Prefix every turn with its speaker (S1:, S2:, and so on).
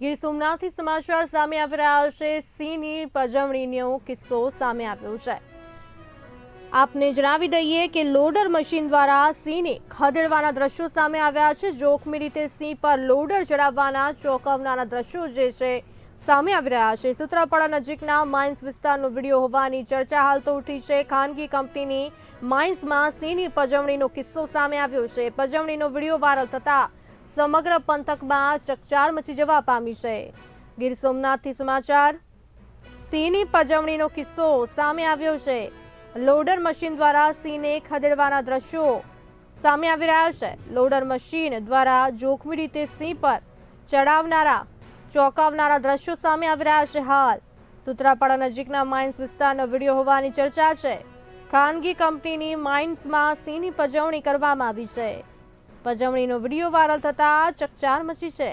S1: ગીર સોમનાથથી સમાચાર સામે આવી રહ્યા છે. સિંહની પજવણીનો કિસ્સો સામે આવ્યો છે. આપને જણાવી દઈએ કે લોડર મશીન દ્વારા સિંહને ખદેડવાના દ્રશ્યો સામે આવ્યા છે. જોખમી રીતે સિંહ પર લોડર ચડાવવાના ચોંકાવનારા દ્રશ્યો જે છે સામે આવી રહ્યા છે. સૂત્રાપાડા નજીકના માઇન્સ વિસ્તારનો વીડિયો હોવાની ચર્ચા હાલ તો ઉઠી છે. ખાનગી કંપનીની માઇન્સમાં સિંહની પજવણીનો કિસ્સો સામે આવ્યો છે. પજવણીનો વીડિયો વાયરલ થતા સમગ્ર પંથકમાં ચકચાર મચી જવા પામી છે. ગીર સોમનાથથી સમાચાર સિંહની પજવણીનો કિસ્સો સામે આવ્યો છે. લોડર મશીન દ્વારા સિંહને ખદેડવાના દ્રશ્યો સામે આવી રહ્યા છે. લોડર મશીન દ્વારા જોખમી રીતે સિંહ પર ચડાવનારા, ચોંકાવનારા દ્રશ્યો સામે આવી રહ્યા છે હાલ. સુત્રાપાડા નજીકના માઇન્સ વિસ્તારનો વીડિયો હોવાની ચર્ચા છે. ખાનગી કંપનીની માઇન્સમાં સિંહની પજવણી કરવામાં આવી છે. પજવણીનો વીડિયો વાયરલ થતા ચકચાર મચી છે.